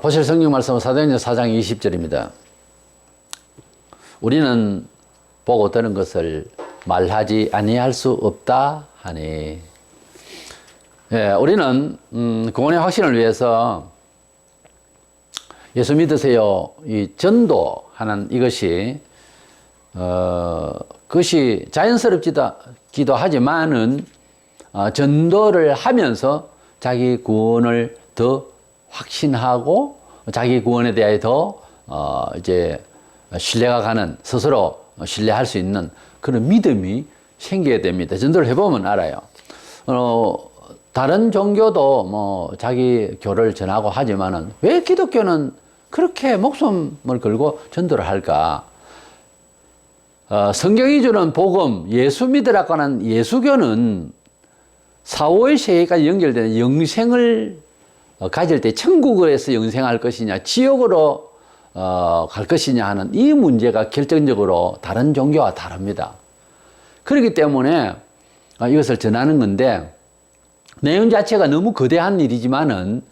어, 보실 성경 말씀은 사도행전 4장 20절입니다. 우리는 보고 들은 것을 말하지 아니할 수 없다 하니. 예, 우리는 음, 구원의 확신을 위해서 예수 믿으세요. 이 전도하는 이것이 어, 그것이 자연스럽기도 하지만은 어, 전도를 하면서 자기 구원을 더 확신하고 자기 구원에 대해 더 어, 이제 신뢰가 가는 스스로 신뢰할 수 있는 그런 믿음이 생겨야 됩니다. 전도를 해보면 알아요. 어, 다른 종교도 뭐 자기 교를 전하고 하지만은 왜 기독교는 그렇게 목숨을 걸고 전도를 할까? 어, 성경이 주는 복음, 예수 믿으라고 하는 예수교는 사후의 세계까지 연결되는 영생을 어, 가질 때 천국에서 영생할 것이냐, 지옥으로 어, 갈 것이냐 하는 이 문제가 결정적으로 다른 종교와 다릅니다. 그렇기 때문에 어, 이것을 전하는 건데 내용 자체가 너무 거대한 일이지만은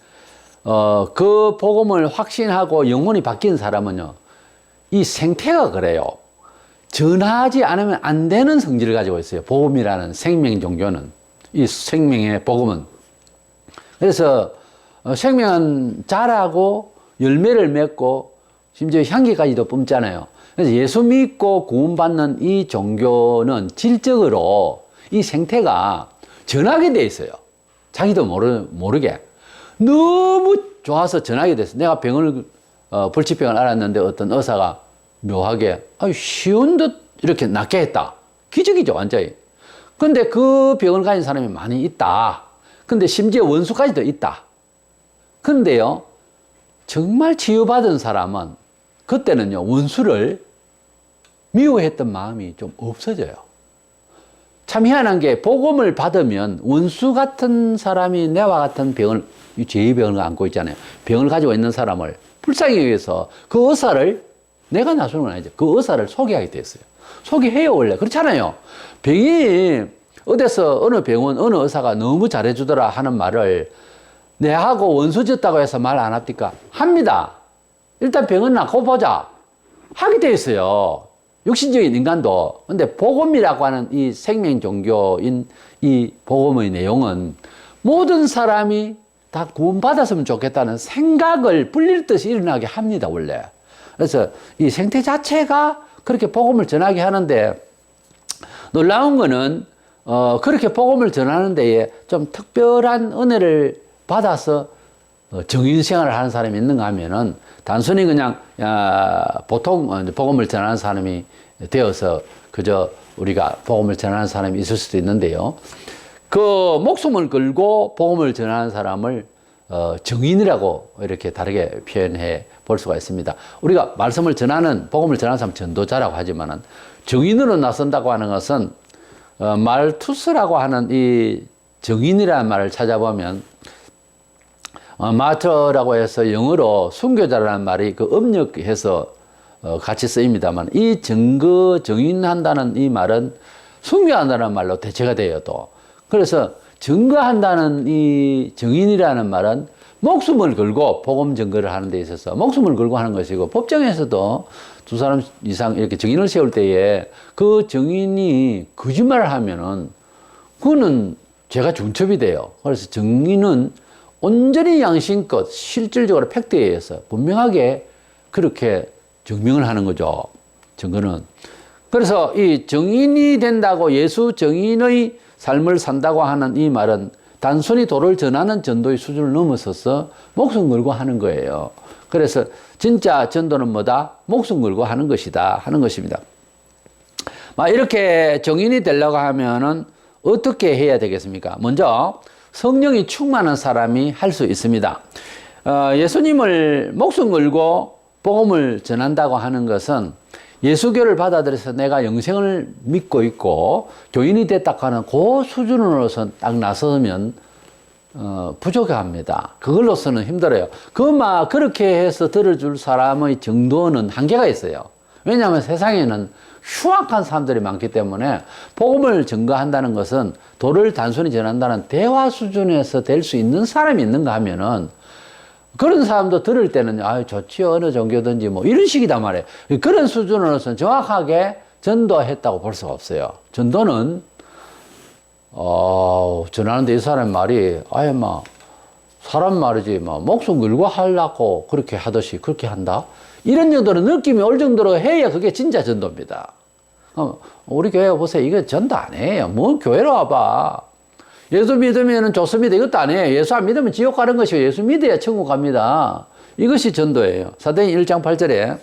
어, 그 복음을 확신하고 영혼이 바뀐 사람은요, 이 생태가 그래요. 전하지 않으면 안 되는 성질을 가지고 있어요. 복음이라는 생명 종교는. 이 생명의 복음은. 그래서 어, 생명은 자라고 열매를 맺고 심지어 향기까지도 뿜잖아요. 그래서 예수 믿고 구원받는 이 종교는 질적으로 이 생태가 전하게 돼 있어요. 자기도 모르, 모르게. 너무 좋아서 전하게 됐어. 내가 병을, 어, 불치병을 알았는데 어떤 의사가 묘하게, 아 쉬운 듯 이렇게 낫게 했다. 기적이죠, 완전히. 근데 그 병을 가진 사람이 많이 있다. 근데 심지어 원수까지도 있다. 근데요, 정말 치유받은 사람은 그때는요, 원수를 미워했던 마음이 좀 없어져요. 참 희한한 게 복음을 받으면 원수 같은 사람이 내와 같은 병을 제2병을 안고 있잖아요. 병을 가지고 있는 사람을 불쌍히 위해서 그 의사를 내가 나서는 건 아니죠. 그 의사를 소개하게 됐어요. 소개해요 원래 그렇잖아요. 병이 어디서 어느 병원 어느 의사가 너무 잘해주더라 하는 말을 내하고 원수졌다고 해서 말 안 합니까? 합니다. 일단 병은 낫고 보자. 하게 돼 있어요. 육신적인 인간도. 근데 복음이라고 하는 이 생명 종교인 이 복음의 내용은 모든 사람이 다 구원받았으면 좋겠다는 생각을 불릴 듯이 일어나게 합니다, 원래. 그래서 이 생태 자체가 그렇게 복음을 전하게 하는데 놀라운 거는 어, 그렇게 복음을 전하는 데에 좀 특별한 은혜를 받아서 어, 정인 생활을 하는 사람이 있는가 하면은 단순히 그냥 야, 보통 어, 복음을 전하는 사람이 되어서 그저 우리가 복음을 전하는 사람이 있을 수도 있는데요. 그 목숨을 걸고 복음을 전하는 사람을 어, 정인이라고 이렇게 다르게 표현해 볼 수가 있습니다. 우리가 말씀을 전하는 복음을 전하는 사람 전도자라고 하지만은 정인으로 나선다고 하는 것은 어, 말투스라고 하는 이 정인이라는 말을 찾아보면 어, 마터라고 해서 영어로 순교자라는 말이 그 음력해서 어, 같이 쓰입니다만 이 증거 정인한다는 이 말은 순교한다는 말로 대체가 돼요 또 그래서 증거한다는 이 정인이라는 말은 목숨을 걸고 복음 증거를 하는 데 있어서 목숨을 걸고 하는 것이고 법정에서도 두 사람 이상 이렇게 증인을 세울 때에 그 증인이 거짓말을 하면은 그거는 죄가 중첩이 돼요. 그래서 증인은 온전히 양심껏 실질적으로 팩트에 의해서 분명하게 그렇게 증명을 하는 거죠. 증거는. 그래서 이 정인이 된다고 예수 정인의 삶을 산다고 하는 이 말은 단순히 도를 전하는 전도의 수준을 넘어서서 목숨 걸고 하는 거예요. 그래서 진짜 전도는 뭐다? 목숨 걸고 하는 것이다. 하는 것입니다. 막 이렇게 정인이 되려고 하면은 어떻게 해야 되겠습니까? 먼저 성령이 충만한 사람이 할 수 있습니다. 어, 예수님을 목숨 걸고 복음을 전한다고 하는 것은 예수교를 받아들여서 내가 영생을 믿고 있고 교인이 됐다 하는 그 수준으로서 딱 나서면 어, 부족합니다. 그걸로서는 힘들어요. 그마 그렇게 해서 들어줄 사람의 정도는 한계가 있어요. 왜냐하면 세상에는 흉악한 사람들이 많기 때문에 복음을 증거한다는 것은 도를 단순히 전한다는 대화 수준에서 될 수 있는 사람이 있는가 하면은 그런 사람도 들을 때는 아유 좋지요 어느 종교든지 뭐 이런 식이단 말이에요. 그런 수준으로서는 정확하게 전도했다고 볼 수가 없어요. 전도는 어 전하는데 이 사람 말이 아예 막 사람 말이지 막 목숨 걸고 하려고 그렇게 하듯이 그렇게 한다. 이런 정도로 느낌이 올 정도로 해야 그게 진짜 전도입니다. 어, 우리 교회 보세요. 이거 전도 안 해요. 뭐 교회로 와봐. 예수 믿으면 좋습니다. 이것도 아니에요. 예수 안 믿으면 지옥 가는 것이고 예수 믿어야 천국 갑니다. 이것이 전도예요. 사도행 1장 8절에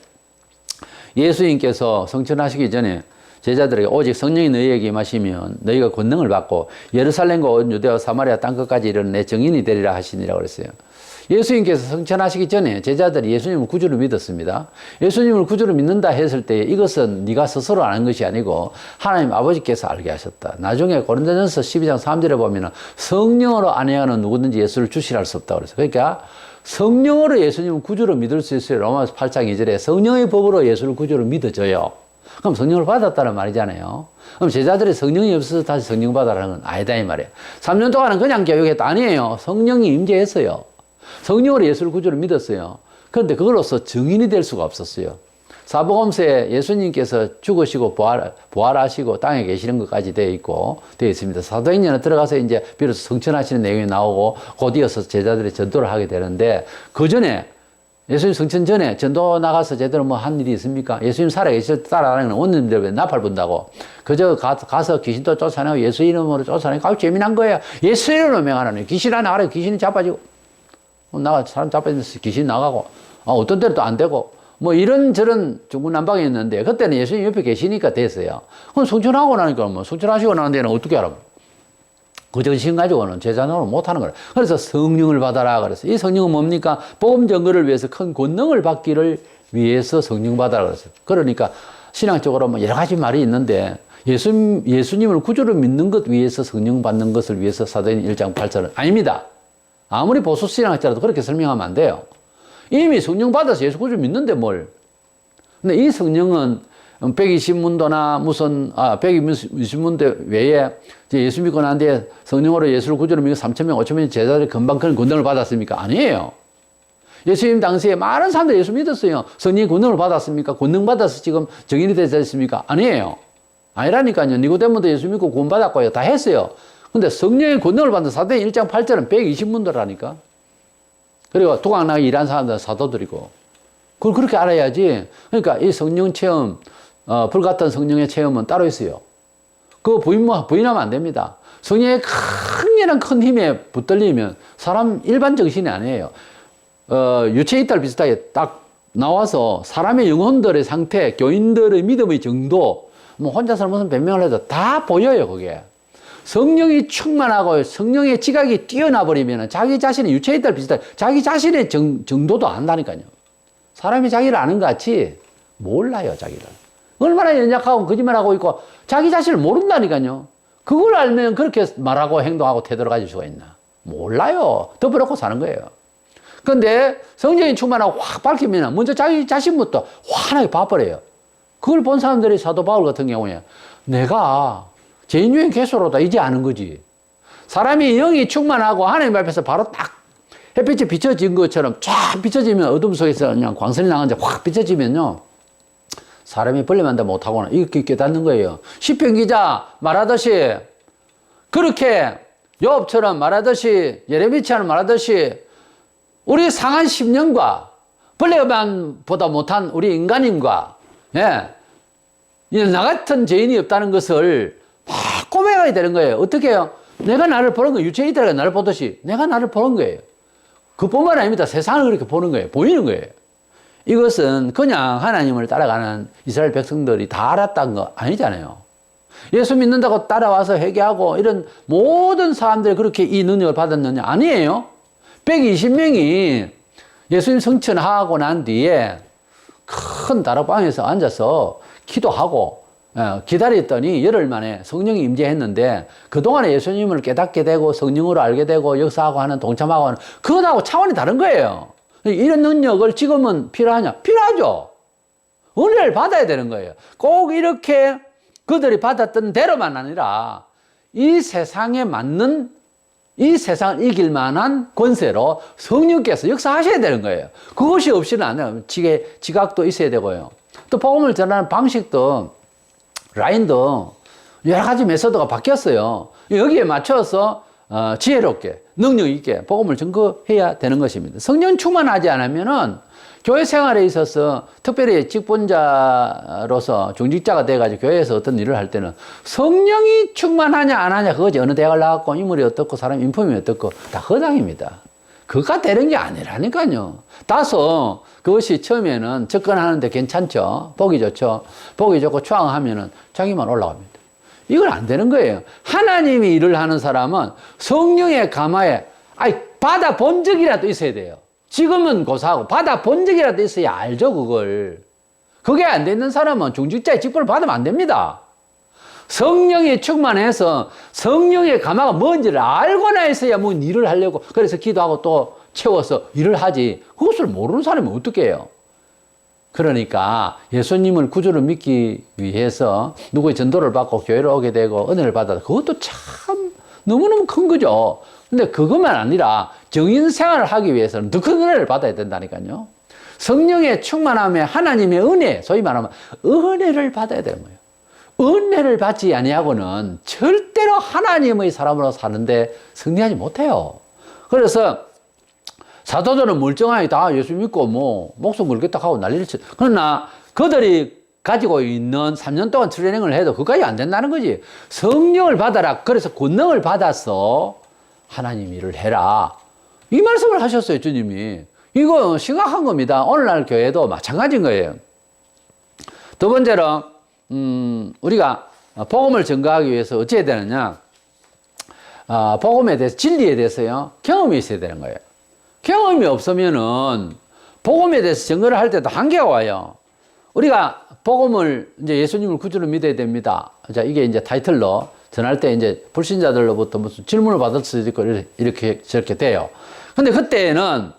예수님께서 성천하시기 전에 제자들에게 오직 성령이 너희에게 임하시면 너희가 권능을 받고 예루살렘과 온 유대와 사마리아 땅 끝까지 이르는 내 증인이 되리라 하시니라 그랬어요. 예수님께서 성천하시기 전에 제자들이 예수님을 구주로 믿었습니다. 예수님을 구주로 믿는다 했을 때 이것은 네가 스스로 아는 것이 아니고 하나님 아버지께서 알게 하셨다. 나중에 고린도전서 12장 3절에 보면 성령으로 안해하는 누구든지 예수를 주시할 수 없다 그래서 그러니까 성령으로 예수님을 구주로 믿을 수 있어요. 로마서 8장 2절에 성령의 법으로 예수를 구주로 믿어져요. 그럼 성령을 받았다는 말이잖아요. 그럼 제자들이 성령이 없어서 다시 성령 받아라는 건 아니다 이 말이에요. 3년 동안은 그냥 교육했다 아니에요. 성령이 임재했어요. 성령으로 예수를 구주로 믿었어요. 그런데 그걸로서 증인이 될 수가 없었어요. 사복음서에 예수님께서 죽으시고 부활, 부활 하시고 땅에 계시는 것까지 되어 있고, 되어 있습니다. 사도행전에 들어가서 이제 비로소 성천하시는 내용이 나오고, 곧 이어서 제자들이 전도를 하게 되는데, 그 전에, 예수님 성천 전에 전도 나가서 제대로 뭐 한 일이 있습니까? 예수님 살아계실 때 따라가는 건 온님들 왜 나팔 분다고. 그저 가, 가서 귀신도 쫓아내고 예수 이름으로 쫓아내고 아주 재미난 거예요. 예수 이름으로 명하라는 귀신 하나 가라 귀신이 자빠지고. 뭐 나가 사람 잡아서 귀신 나가고 아, 어떤 때는 또 안 되고 뭐 이런저런 중구난방이 있는데 그때는 예수님 옆에 계시니까 됐어요. 그럼 성천하고 나니까 뭐 성천하시고 나는 데는 어떻게 알아? 그 정신 가지고는 제자노를 못하는 거예요. 그래서 성령을 받아라 그랬어요. 이 성령은 뭡니까? 복음 전거를 위해서 큰 권능을 받기를 위해서 성령 받아라 그랬어요. 그러니까 신앙적으로 뭐 여러 가지 말이 있는데 예수, 예수님을 구주로 믿는 것 위해서 성령 받는 것을 위해서 사도행 1장 8절은 아닙니다. 아무리 보수 신앙할지라도 그렇게 설명하면 안 돼요. 이미 성령 받아서 예수 구주 믿는데 뭘. 근데 이 성령은 120문도나 무슨, 아, 120문도 외에 예수 믿고 난 뒤에 성령으로 예수를 구주로 믿고 3천명, 5천명 제자들이 금방 그런 권능을 받았습니까? 아니에요. 예수님 당시에 많은 사람들이 예수 믿었어요. 성령의 권능을 받았습니까? 권능 받아서 지금 정인이 되지 않습니까? 아니에요. 아니라니까요. 니고데모도 예수 믿고 구원 받았고요. 다 했어요. 근데 성령의 권능을 받는 사도행 1장 8절은 120문도라니까. 그리고 도강나게 일한 사람들은 사도들이고. 그걸 그렇게 알아야지. 그러니까 이 성령 체험, 어, 불 같은 성령의 체험은 따로 있어요. 그거 부인, 부인하면 안 됩니다. 성령의 강렬한 큰 힘에 붙들리면 사람 일반 정신이 아니에요. 어, 유체 이탈 비슷하게 딱 나와서 사람의 영혼들의 상태, 교인들의 믿음의 정도, 뭐 혼자서 무슨 변명을 해도 다 보여요, 그게. 성령이 충만하고 성령의 지각이 뛰어나 버리면 자기 자신의 유체 이탈 비슷하게 자기 자신의 정, 정도도 안다니까요. 사람이 자기를 아는 것 같이 몰라요, 자기를. 얼마나 연약하고 거짓말하고 있고 자기 자신을 모른다니까요. 그걸 알면 그렇게 말하고 행동하고 태도를 가질 수가 있나? 몰라요. 덮어놓고 사는 거예요. 근데 성령이 충만하고 확 밝히면 먼저 자기 자신부터 환하게 봐버려요. 그걸 본 사람들이 사도 바울 같은 경우에 내가 죄인중에 개소로다 이제 아는 거지. 사람이 영이 충만하고 하나님 앞에서 바로 딱 햇빛이 비춰진 것처럼 쫙 비춰지면 어둠 속에서 그냥 광선이 나가는데 확 비춰지면요. 사람이 벌레만다 못하거나 이렇게 깨닫는 거예요. 시편 기자 말하듯이 그렇게 요업처럼 말하듯이 예레미처럼 말하듯이 우리 상한 10년과 벌레만 보다 못한 우리 인간인과 예. 나 같은 죄인이 없다는 것을 막 고백해야 되는 거예요. 어떻게 해요? 내가 나를 보는 거 유체이들가 나를 보듯이 내가 나를 보는 거예요. 그뿐만 아닙니다. 세상을 그렇게 보는 거예요. 보이는 거예요. 이것은 그냥 하나님을 따라가는 이스라엘 백성들이 다 알았다는 거 아니잖아요. 예수 믿는다고 따라와서 회개하고 이런 모든 사람들이 그렇게 이 능력을 받았느냐? 아니에요. 120명이 예수님 성천하고 난 뒤에 큰 다락방에서 앉아서 기도하고 어, 기다렸더니 열흘 만에 성령이 임재했는데 그동안에 예수님을 깨닫게 되고 성령으로 알게 되고 역사하고 하는 동참하고 하는 그거하고 차원이 다른 거예요. 이런 능력을 지금은 필요하냐? 필요하죠. 은혜를 받아야 되는 거예요. 꼭 이렇게 그들이 받았던 대로만 아니라 이 세상에 맞는 이 세상을 이길 만한 권세로 성령께서 역사하셔야 되는 거예요. 그것이 없이는 안 돼요. 지각도 있어야 되고요. 또 복음을 전하는 방식도, 라인도 여러 가지 메소드가 바뀌었어요. 여기에 맞춰서 어, 지혜롭게, 능력 있게 복음을 증거해야 되는 것입니다. 성령 충만하지 않으면은 교회 생활에 있어서 특별히 직분자로서 중직자가 돼가지고 교회에서 어떤 일을 할 때는 성령이 충만하냐 안 하냐 그거지 어느 대학을 나왔고 인물이 어떻고 사람 인품이 어떻고 다 허당입니다. 그가 되는 게 아니라니까요. 다소 그것이 처음에는 접근하는데 괜찮죠. 보기 좋죠. 보기 좋고 추앙하면은 자기만 올라갑니다. 이건 안 되는 거예요. 하나님이 일을 하는 사람은 성령의 감화에 아이 받아 본 적이라도 있어야 돼요. 지금은 고사하고 받아 본 적이라도 있어야 알죠 그걸. 그게 안 되는 사람은 중직자의 직분을 받으면 안 됩니다. 성령이 충만해서 성령의 감화가 뭔지를 알고나 해서야 뭐 일을 하려고 그래서 기도하고 또 채워서 일을 하지 그것을 모르는 사람이 어떻게 해요? 그러니까 예수님을 구주로 믿기 위해서 누구의 전도를 받고 교회를 오게 되고 은혜를 받아도 그것도 참 너무너무 큰 거죠. 근데 그것만 아니라 정인 생활을 하기 위해서는 더 큰 은혜를 받아야 된다니까요. 성령의 충만함에 하나님의 은혜, 소위 말하면 은혜를 받아야 되는 거예요. 은혜를 받지 아니하고는 절대로 하나님의 사람으로 사는데 승리하지 못해요. 그래서 사도들은 멀쩡하게 다 예수 믿고 뭐 목숨 걸겠다 하고 난리를 치. 그러나 그들이 가지고 있는 3년 동안 트레이닝을 해도 그까지 안 된다는 거지. 성령을 받아라. 그래서 권능을 받아서 하나님 일을 해라. 이 말씀을 하셨어요, 주님이. 이거 심각한 겁니다. 오늘날 교회도 마찬가지인 거예요. 두 번째로, 음, 우리가 복음을 증거하기 위해서 어찌 해야 되느냐. 아, 복음에 대해서, 진리에 대해서요, 경험이 있어야 되는 거예요. 경험이 없으면은 복음에 대해서 증거를 할 때도 한계가 와요. 우리가 복음을 이제 예수님을 구주로 믿어야 됩니다. 자, 이게 이제 타이틀로 전할 때 이제 불신자들로부터 무슨 질문을 받을 수도 있고 이렇게 저렇게 돼요. 근데 그때는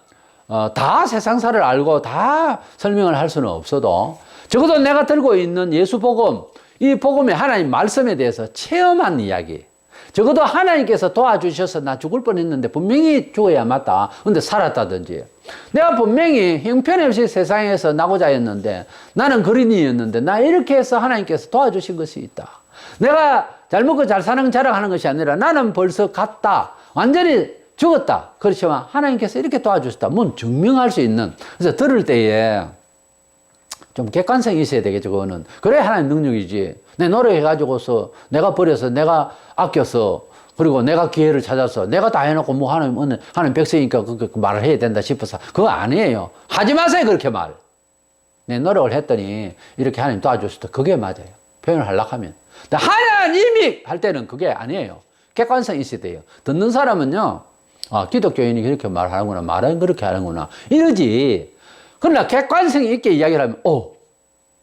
어, 다 세상사를 알고 다 설명을 할 수는 없어도 적어도 내가 들고 있는 예수 복음, 이 복음의 하나님 말씀에 대해서 체험한 이야기. 적어도 하나님께서 도와주셔서 나 죽을 뻔 했는데 분명히 죽어야 맞다. 근데 살았다든지. 내가 분명히 형편없이 세상에서 나고자 했는데 나는 그린이였는데 나 이렇게 해서 하나님께서 도와주신 것이 있다. 내가 잘 먹고 잘 사는 자랑하는 것이 아니라 나는 벌써 갔다. 완전히 죽었다. 그렇지만 하나님께서 이렇게 도와주셨다. 뭔 증명할 수 있는. 그래서 들을 때에 좀 객관성이 있어야 되겠죠, 그거는. 그래 하나님 능력이지. 내 노력해가지고서 내가 버려서 내가 아껴서 그리고 내가 기회를 찾아서 내가 다 해놓고 뭐 하나님, 은혜, 하나님 백성이니까 그, 그, 그 말을 해야 된다 싶어서 그거 아니에요. 하지 마세요, 그렇게 말. 내 노력을 했더니 이렇게 하나님 도와주셨다. 그게 맞아요. 표현을 하려고 하면. 하나님이 할 때는 그게 아니에요. 객관성이 있어야 돼요. 듣는 사람은요, 아, 기독교인이 그렇게 말하는구나. 말은 그렇게 하는구나. 이러지. 그러나 객관성이 있게 이야기를 하면, 어,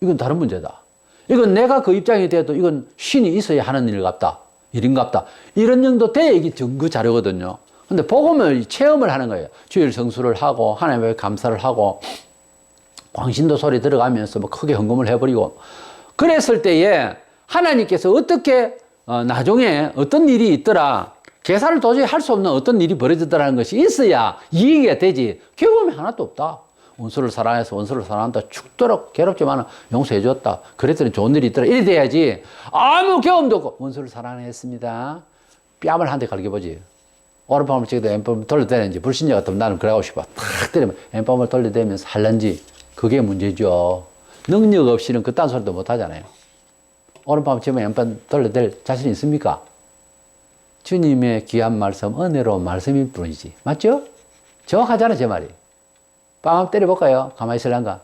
이건 다른 문제다. 이건 내가 그 입장이 돼도 이건 신이 있어야 하는 일 같다. 일인 같다. 이런 정도 돼야 이게 증거 자료거든요. 근데 복음을 체험을 하는 거예요. 주일 성수를 하고, 하나님께 감사를 하고, 광신도 소리 들어가면서 뭐 크게 헌금을 해버리고, 그랬을 때에 하나님께서 어떻게, 어, 나중에 어떤 일이 있더라. 계산을 도저히 할 수 없는 어떤 일이 벌어지더라는 것이 있어야 이해가 되지. 경험이 하나도 없다. 원수를 사랑해서 원수를 사랑한다. 죽도록 괴롭지만 용서해 줬다. 그랬더니 좋은 일이 있더라. 이래 돼야지. 아무 경험도 없고 원수를 사랑했습니다. 뺨을 한 대 갈겨보지. 오른밤을 찍어도 왼밤을 돌려대는지 불신자 같으면 나는 그러고 싶어. 탁 때리면 왼밤을 돌려대면서 할런지 그게 문제죠. 능력 없이는 그딴 소리도 못 하잖아요. 오른밤 치면 왼밤 돌려댈 자신 있습니까? 주님의 귀한 말씀, 은혜로운 말씀일 뿐이지. 맞죠? 정확하잖아, 제 말이. 빵 때려볼까요? 가만히 있을란가?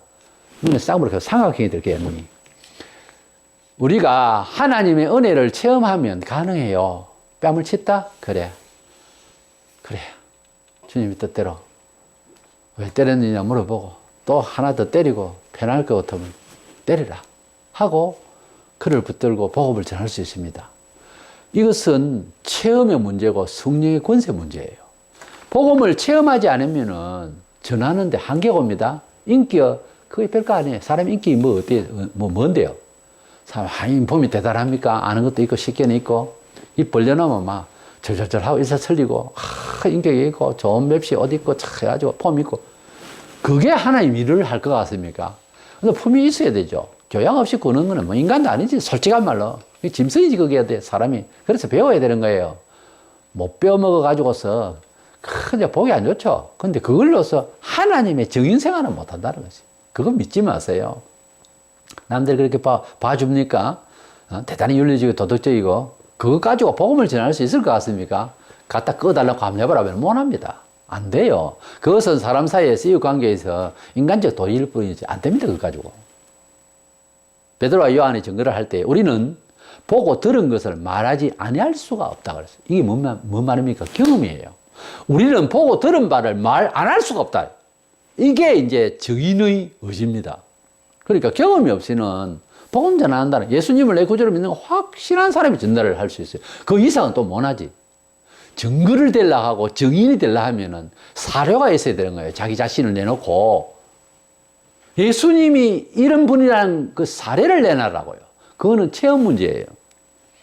눈에 쌍으로 삼각형이 들게요, 눈이. 우리가 하나님의 은혜를 체험하면 가능해요. 뺨을 쳤다? 그래. 그래. 주님의 뜻대로. 왜 때렸느냐 물어보고, 또 하나 더 때리고, 편할 것 같으면 때리라. 하고, 그를 붙들고 복음을 전할 수 있습니다. 이것은 체험의 문제고 성령의 권세 문제예요. 복음을 체험하지 않으면은 전하는데 한계가 옵니다. 인기요. 그게 별거 아니에요. 사람 인기 뭐 어때, 뭐 뭔데요? 사람, 아, 인품이 대단합니까? 아는 것도 있고, 식견이 있고, 입 벌려놓으면 막 절절절 하고 일사 설리고, 아, 인격이 있고, 좋은 맵시 옷 입고, 착 해가지고, 폼 있고. 그게 하나님 일을 할 것 같습니까? 근데 품이 있어야 되죠. 교양 없이 구는 거는 뭐 인간도 아니지. 솔직한 말로. 짐승이지, 그게 돼, 사람이. 그래서 배워야 되는 거예요. 못 배워 먹어 가지고서, 크게 보기 안 좋죠. 근데 그걸로서 하나님의 정인 생활은 못 한다는 거지. 그거 믿지 마세요. 남들 그렇게 봐, 봐줍니까? 어? 대단히 윤리적이고 도덕적이고, 그거 가지고 복음을 전할 수 있을 것 같습니까? 갖다 꺼달라고 한번 해보라면 못 합니다. 안 돼요. 그것은 사람 사이에 이웃 관계에서 인간적 도의일 뿐이지 안 됩니다. 그거 가지고. 베드로와 요한이 증거를 할 때 우리는 보고 들은 것을 말하지 아니할 수가 없다 그랬어요. 이게 뭔, 말, 뭔 말입니까? 경험이에요. 우리는 보고 들은 바를 말 안 할 수가 없다. 이게 이제 증인의 의지입니다. 그러니까 경험이 없이는 복음 전한다는 예수님을 내 구주로 믿는 확실한 사람이 전달을 할 수 있어요. 그 이상은 또 못하지. 증거를 대려 하고 증인이 되려 하면은 사료가 있어야 되는 거예요. 자기 자신을 내놓고 예수님이 이런 분이라는 그 사례를 내놔라고요. 그거는 체험 문제예요.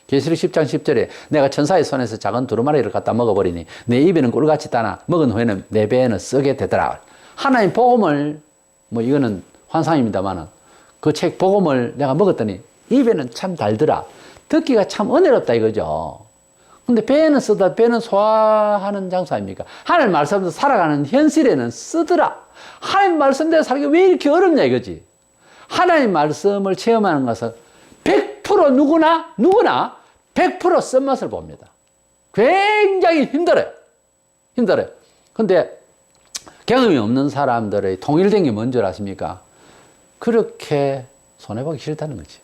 계시록 10장 10절에 내가 천사의 손에서 작은 두루마리를 갖다 먹어버리니 내 입에는 꿀같이 따나 먹은 후에는 내 배에는 썩게 되더라. 하나님 복음을 뭐 이거는 환상입니다만은 그 책 복음을 내가 먹었더니 입에는 참 달더라. 듣기가 참 은혜롭다 이거죠. 근데 배에는 쓰다 배는 소화하는 장소 아닙니까? 하나님 말씀대로 살아가는 현실에는 쓰더라. 하나님 말씀대로 살기 왜 이렇게 어렵냐 이거지. 하나님 말씀을 체험하는 것은 100% 누구나 누구나 100% 쓴맛을 봅니다. 굉장히 힘들어요. 힘들어요. 근데 경험이 없는 사람들의 통일된 게 뭔지 아십니까? 그렇게 손해보기 싫다는 거지.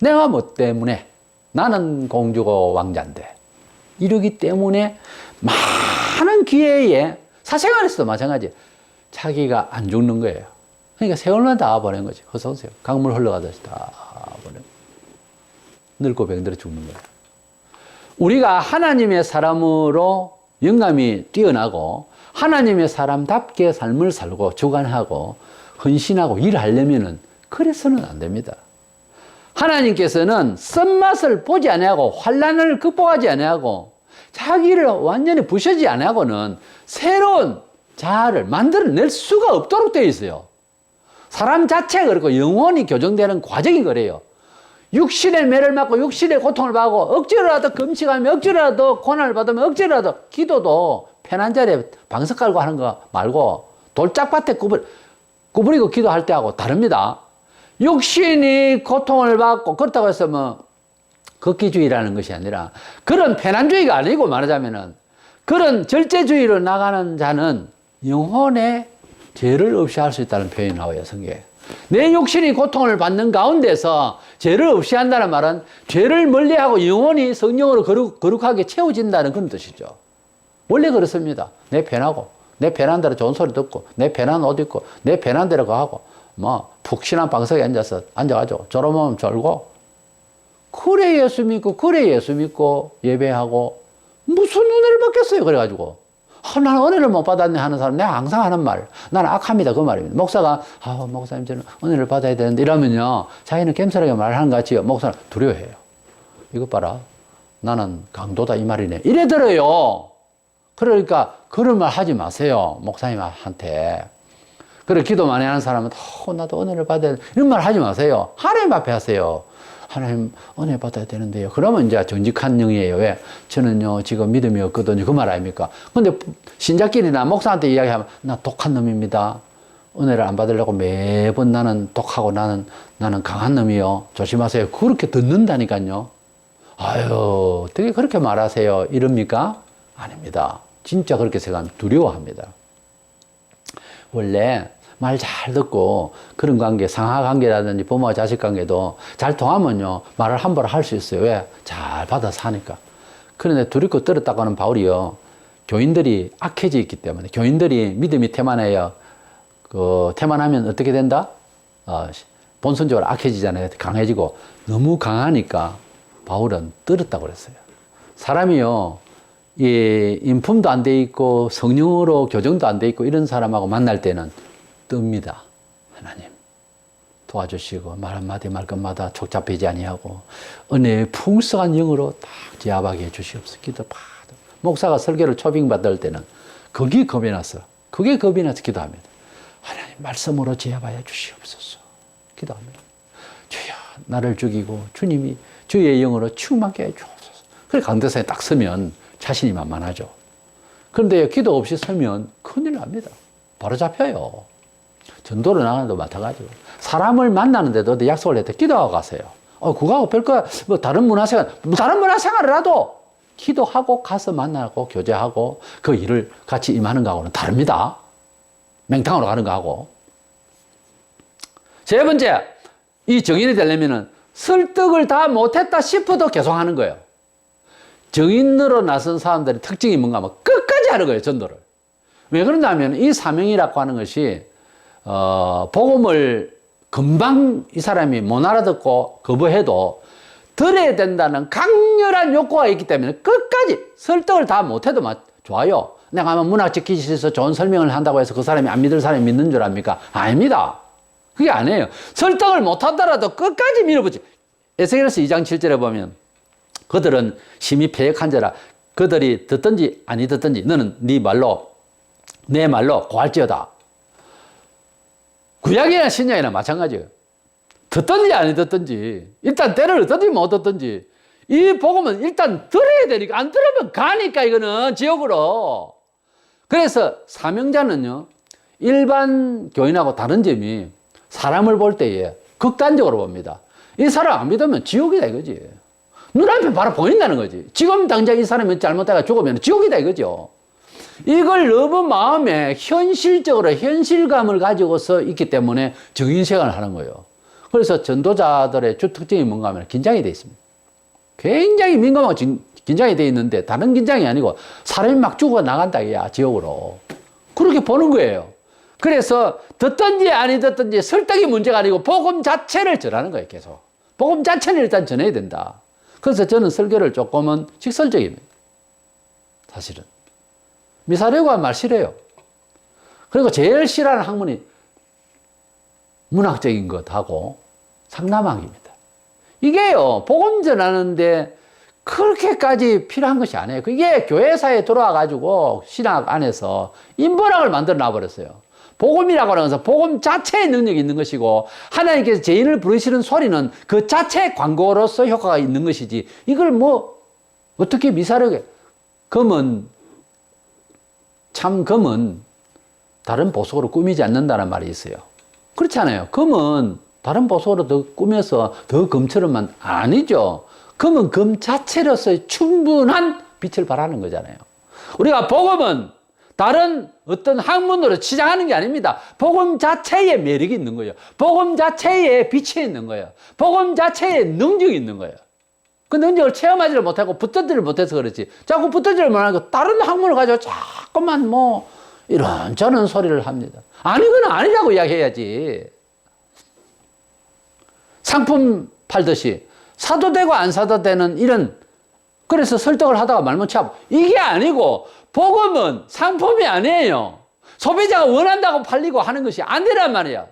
내가 뭐 때문에 나는 공주고 왕자인데 이러기 때문에 많은 기회에 사생활에서도 마찬가지 자기가 안 죽는 거예요. 그러니까 세월만 다 보낸 거지. 허송세요. 강물 흘러가듯이 다 늙고 병들어 죽는 거예요. 우리가 하나님의 사람으로 영감이 뛰어나고 하나님의 사람답게 삶을 살고 주관하고 헌신하고 일하려면은 그래서는 안 됩니다. 하나님께서는 쓴맛을 보지 아니하고 환란을 극복하지 아니하고 자기를 완전히 부셔지 아니하고는 새로운 자아를 만들어낼 수가 없도록 되어 있어요. 사람 자체가 그렇고 영혼이 교정되는 과정이 그래요. 육신의 매를 맞고 육신의 고통을 받고 억지로라도 금식하면 억지로라도 고난을 받으면 억지로라도 기도도 편한 자리에 방석 깔고 하는 거 말고 돌짝밭에 구부, 구부리고 기도할 때하고 다릅니다. 육신이 고통을 받고 그렇다고 해서 뭐 극기주의라는 것이 아니라 그런 편안주의가 아니고 말하자면은 그런 절제주의로 나가는 자는 영혼의 죄를 없이 할 수 있다는 표현이 나와요, 성경에. 내 육신이 고통을 받는 가운데서 죄를 없이 한다는 말은 죄를 멀리하고 영혼이 성령으로 거룩, 거룩 하게 채워진다는 그런 뜻이죠. 원래 그렇습니다. 내 편하고, 내 편한 대로 좋은 소리 듣고, 내 편한 옷 입고, 내 편한 대로 가고, 뭐, 푹신한 방석에 앉아서, 앉아가지고, 졸음하면 졸고, 그래 예수 믿고, 그래 예수 믿고, 예배하고, 무슨 은혜를 받겠어요, 그래가지고. 아, 나는 은혜를 못 받았네 하는 사람, 내가 항상 하는 말. 나는 악합니다. 그 말입니다. 목사가, 아, 목사님, 저는 은혜를 받아야 되는데 이러면요. 자기는 갬성하게 말하는 것 같지요. 목사는 두려워해요. 이것 봐라. 나는 강도다. 이 말이네. 이래 들어요. 그러니까 그런 말 하지 마세요. 목사님한테. 그래, 기도 많이 하는 사람은, 어, 나도 은혜를 받아야 돼. 이런 말 하지 마세요. 하나님 앞에 하세요. 하나님 은혜 받아야 되는데요. 그러면 이제 정직한 영이에요. 왜? 저는요, 지금 믿음이 없거든요. 그 말 아닙니까? 근데 신자끼리나 목사한테 이야기하면, 나 독한 놈입니다. 은혜를 안 받으려고 매번 나는 독하고 나는, 나는 강한 놈이요. 조심하세요. 그렇게 듣는다니까요. 아유, 어떻게 그렇게 말하세요? 이럽니까? 아닙니다. 진짜 그렇게 생각하면 두려워합니다. 원래 말 잘 듣고 그런 관계, 상하 관계라든지 부모와 자식 관계도 잘 통하면요, 말을 함부로 할 수 있어요. 왜? 잘 받아서 하니까. 그런데 두렵고 떨었다고 하는 바울이요, 교인들이 악해져 있기 때문에, 교인들이 믿음이 태만해요. 그, 태만하면 어떻게 된다? 어, 본선적으로 악해지잖아요. 강해지고. 너무 강하니까 바울은 떨었다고 그랬어요. 사람이요, 이 인품도 안 돼 있고 성령으로 교정도 안 돼 있고 이런 사람하고 만날 때는 뜹니다. 하나님 도와주시고 말 한마디 말 끝마다 촉잡히지 아니하고 은혜의 풍성한 영으로 딱 제압하게 해주시옵소서 기도 받아 목사가 설교를 초빙 받을 때는 그게 겁이 났어. 그게 겁이 나서 기도합니다. 하나님 말씀으로 제압하여 주시옵소서. 기도합니다. 주여 나를 죽이고 주님이 주의 영으로 충만케 해 주옵소서. 그래 강대상에 딱 서면 자신이 만만하죠. 그런데 기도 없이 서면 큰일 납니다. 바로 잡혀요. 전도를 나가는도 마찬가지고. 사람을 만나는데도 약속을 했대. 기도하고 가세요. 어, 그거하고 별거, 뭐, 다른 문화생활, 뭐 다른 문화생활을 하도 기도하고 가서 만나고 교제하고 그 일을 같이 임하는 거하고는 다릅니다. 맹탕으로 가는 거하고. 세 번째, 이 정인이 되려면은 설득을 다 못했다 싶어도 계속 하는 거예요. 정인으로 나선 사람들의 특징이 뭔가 하면 끝까지 하는 거예요, 전도를. 왜 그러냐면 이 사명이라고 하는 것이, 어, 복음을 금방 이 사람이 못 알아듣고 거부해도 들어야 된다는 강렬한 욕구가 있기 때문에 끝까지 설득을 다 못해도 막 좋아요. 내가 아마 문학적 기실에서 좋은 설명을 한다고 해서 그 사람이 안 믿을 사람이 믿는 줄 압니까? 아닙니다. 그게 아니에요. 설득을 못하더라도 끝까지 밀어붙이. 에스겔서 2장 7절에 보면 그들은 심히 패역한 자라 그들이 듣든지 아니 듣든지 너는 네 말로 내 말로 고할지어다. 구약이나 신약이나 마찬가지예요. 듣든지 아니 듣든지 일단 때를 얻든지 못 얻든지 이 복음은 일단 들어야 되니까 안 들으면 가니까 이거는 지옥으로. 그래서 사명자는요 일반 교인하고 다른 점이 사람을 볼 때에 극단적으로 봅니다. 이 사람 안 믿으면 지옥이다 이거지. 눈앞에 바로 보인다는 거지. 지금 당장 이 사람이 잘못다가 죽으면 지옥이다 이거죠. 이걸 너무 마음에 현실적으로 현실감을 가지고서 있기 때문에 정인생활을 하는 거예요. 그래서 전도자들의 주 특징이 뭔가 하면 긴장이 돼 있습니다. 굉장히 민감하고 진- 긴장이 돼 있는데 다른 긴장이 아니고 사람이 막 죽어 나간다 야 지옥으로. 그렇게 보는 거예요. 그래서 듣든지 아니 듣든지 설득이 문제가 아니고 복음 자체를 전하는 거예요, 계속. 복음 자체를 일단 전해야 된다. 그래서 저는 설교를 조금은 직설적입니다. 사실은. 미사려가 말 싫어요. 그리고 제일 싫어하는 학문이 문학적인 것하고 상담학입니다. 이게요, 복음 전하는데 그렇게까지 필요한 것이 아니에요. 그게 교회사에 들어와가지고 신학 안에서 인본학을 만들어 놔버렸어요. 복음이라고 하는 것은 복음 자체의 능력이 있는 것이고 하나님께서 죄인을 부르시는 소리는 그 자체의 광고로서 효과가 있는 것이지 이걸 뭐 어떻게 미사르게 금은 참 금은 다른 보석으로 꾸미지 않는다는 말이 있어요. 그렇잖아요. 금은 다른 보석으로 더 꾸며서 더 금처럼만 아니죠. 금은 금 자체로서의 충분한 빛을 발하는 거잖아요. 우리가 복음은 다른 어떤 학문으로 치장하는 게 아닙니다. 복음 자체에 매력이 있는 거예요. 복음 자체에 빛이 있는 거예요. 복음 자체에 능력이 있는 거예요. 그 능력을 체험하지를 못하고 붙들지를 못해서 그렇지. 자꾸 붙들지를 못하고 다른 학문을 가지고 자꾸만 뭐 이런저런 소리를 합니다. 아니거나 아니라고 이야기해야지. 상품 팔듯이 사도 되고 안 사도 되는 이런 그래서 설득을 하다가 말못 참 이게 아니고 복음은 상품이 아니에요. 소비자가 원한다고 팔리고 하는 것이 안 되란 말이야.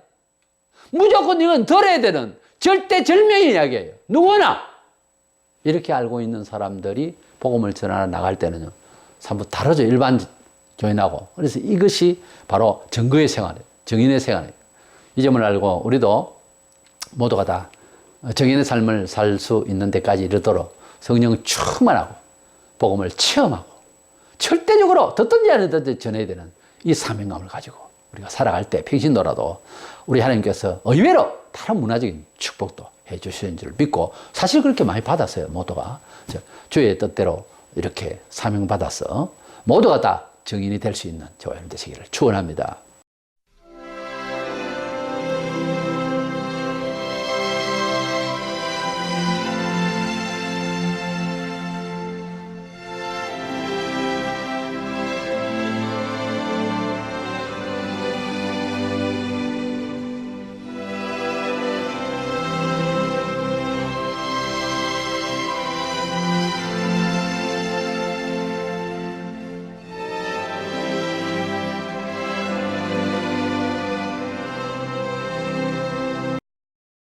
무조건 이건 들어야 되는 절대 절명의 이야기예요. 누구나 이렇게 알고 있는 사람들이 복음을 전하러 나갈 때는요. 전부 다르죠. 일반 교인하고. 그래서 이것이 바로 정거의 생활이에요. 정인의 생활이에요. 이 점을 알고 우리도 모두가 다 정인의 삶을 살 수 있는 데까지 이르도록 성령 충만하고 복음을 체험하고 절대적으로 듣든지 안 듣든지 전해야 되는 이 사명감을 가지고 우리가 살아갈 때 평신도라도 우리 하나님께서 의외로 다른 문화적인 축복도 해 주시는 줄 믿고 사실 그렇게 많이 받았어요 모두가 저 주의 뜻대로 이렇게 사명 받아서 모두가 다 정인이 될 수 있는 저와 여러분 되시기를 축원합니다.